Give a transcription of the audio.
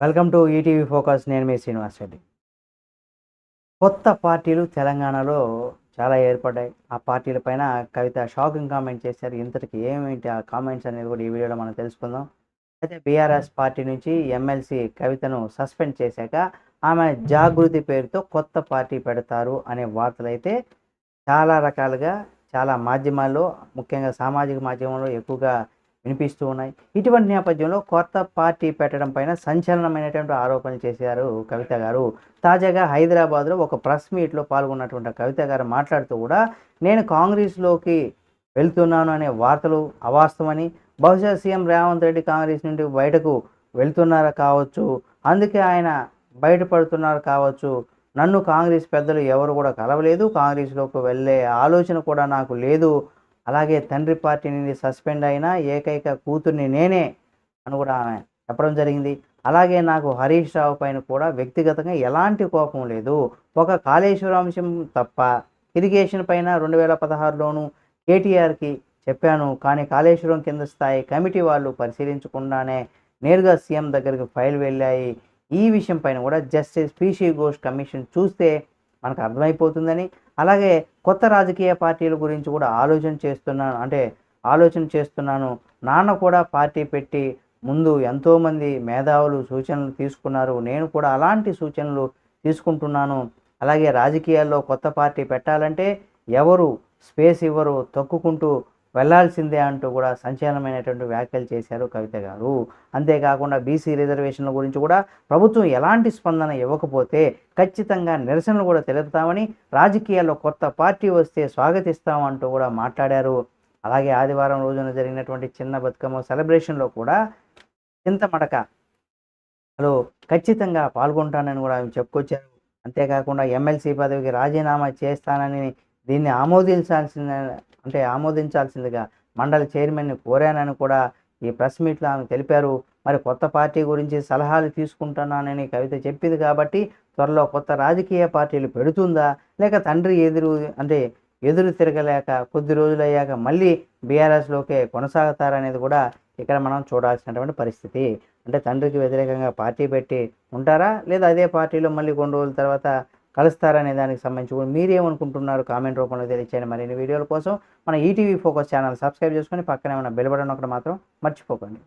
Welcome to ETV focus నేను మీ శ్రీనివాస్ రెడ్డి. కొత్త పార్టీలు తెలంగాణలో చాలా ఏర్పడ్డాయి. ఆ పార్టీల పైన కవిత షాకింగ్ కామెంట్ చేశారు. ఇంతటికి ఏమిటి ఆ కామెంట్స్ అనేది కూడా ఈ వీడియోలో మనం తెలుసుకుందాం. అయితే బీఆర్ఎస్ పార్టీ నుంచి ఎమ్మెల్సీ కవితను సస్పెండ్ చేశాక ఆమె జాగృతి పేరుతో కొత్త పార్టీ పెడతారు అనే వార్తలు అయితే చాలా రకాలుగా చాలా మాధ్యమాల్లో ముఖ్యంగా సామాజిక మాధ్యమంలో ఎక్కువగా వినిపిస్తూ ఉన్నాయి. ఇటువంటి నేపథ్యంలో కొత్త పార్టీ పెట్టడం పైన సంచలనమైనటువంటి ఆరోపణలు చేశారు కవిత గారు. తాజాగా హైదరాబాద్లో ఒక ప్రెస్ మీట్లో పాల్గొన్నటువంటి కవిత గారు మాట్లాడుతూ కూడా నేను కాంగ్రెస్లోకి వెళ్తున్నాను అనే వార్తలు అవాస్తవని బహుశా సీఎం రేవంత్ రెడ్డి కాంగ్రెస్ నుండి బయటకు వెళ్తున్నారా కావచ్చు అందుకే ఆయన బయటపడుతున్నారు కావచ్చు. నన్ను కాంగ్రెస్ పెద్దలు ఎవరు కూడా కలవలేదు కాంగ్రెస్లోకి వెళ్ళే ఆలోచన కూడా నాకు లేదు అలాగే తండ్రి పార్టీ నుండి సస్పెండ్ అయిన ఏకైక కూతుర్ని నేనే అని కూడా ఆమె చెప్పడం జరిగింది. అలాగే నాకు హరీష్ రావు పైన కూడా వ్యక్తిగతంగా ఎలాంటి కోపం లేదు. ఒక కాళేశ్వరం అంశం తప్ప ఇరిగేషన్ పైన రెండు వేల పదహారులోను కేటీఆర్కి చెప్పాను. కానీ కాళేశ్వరం కింద స్థాయి కమిటీ వాళ్ళు పరిశీలించకుండానే నేరుగా సీఎం దగ్గరికి ఫైల్ వెళ్ళాయి. ఈ విషయం పైన కూడా జస్టిస్ పీసీ ఘోష్ కమిషన్ చూస్తే మనకు అర్థమైపోతుందని అలాగే కొత్త రాజకీయ పార్టీల గురించి కూడా ఆలోచన చేస్తున్నాను. అంటే ఆలోచన చేస్తున్నాను. నాన్న కూడా పార్టీ పెట్టి ముందు ఎంతోమంది మేధావులు సూచనలు తీసుకున్నారు. నేను కూడా అలాంటి సూచనలు తీసుకుంటున్నాను. అలాగే రాజకీయాల్లో కొత్త పార్టీ పెట్టాలంటే ఎవరు స్పేస్ ఇవ్వరు. తొక్కుకుంటూ వెళ్ళాల్సిందే అంటూ కూడా సంచలనమైనటువంటి వ్యాఖ్యలు చేశారు కవిత గారు. అంతేకాకుండా బీసీ రిజర్వేషన్ల గురించి కూడా ప్రభుత్వం ఎలాంటి స్పందన ఇవ్వకపోతే ఖచ్చితంగా నిరసనలు కూడా తెలుపుతామని రాజకీయాల్లో కొత్త పార్టీ వస్తే స్వాగతిస్తామంటూ కూడా మాట్లాడారు. అలాగే ఆదివారం రోజున జరిగినటువంటి చిన్న బతుకమ్మ సెలబ్రేషన్లో కూడా చింతమడక హలో ఖచ్చితంగా పాల్గొంటానని కూడా ఆమె చెప్పుకొచ్చారు. అంతేకాకుండా ఎమ్మెల్సీ పదవికి రాజీనామా చేస్తానని దీన్ని ఆమోదించాల్సిన అంటే ఆమోదించాల్సిందిగా మండలి చైర్మన్ని కోరానని కూడా ఈ ప్రెస్ మీట్లో ఆమె తెలిపారు. మరి కొత్త పార్టీ గురించి సలహాలు తీసుకుంటున్నానని కవిత చెప్పింది కాబట్టి త్వరలో కొత్త రాజకీయ పార్టీలు పెడుతుందా? లేక తండ్రి ఎదురు అంటే ఎదురు తిరగలేక కొద్ది రోజులు అయ్యాక మళ్ళీ బీఆర్ఎస్లోకే కొనసాగుతారనేది కూడా ఇక్కడ మనం చూడాల్సినటువంటి పరిస్థితి. అంటే తండ్రికి వ్యతిరేకంగా పార్టీ పెట్టి ఉంటారా? లేదా అదే పార్టీలో మళ్ళీ కొన్ని రోజుల తర్వాత కలుస్తారనే దానికి సంబంధించి కూడా మీరేమనుకుంటున్నారు కామెంట్ రూపంలో తెలియచేయండి. మరిన్ని వీడియోల కోసం మన ఈటీవీ ఫోకస్ ఛానల్ సబ్స్క్రైబ్ చేసుకొని పక్కనే ఉన్న బెల్ బటన్ ఒకటి మాత్రం మర్చిపోకండి.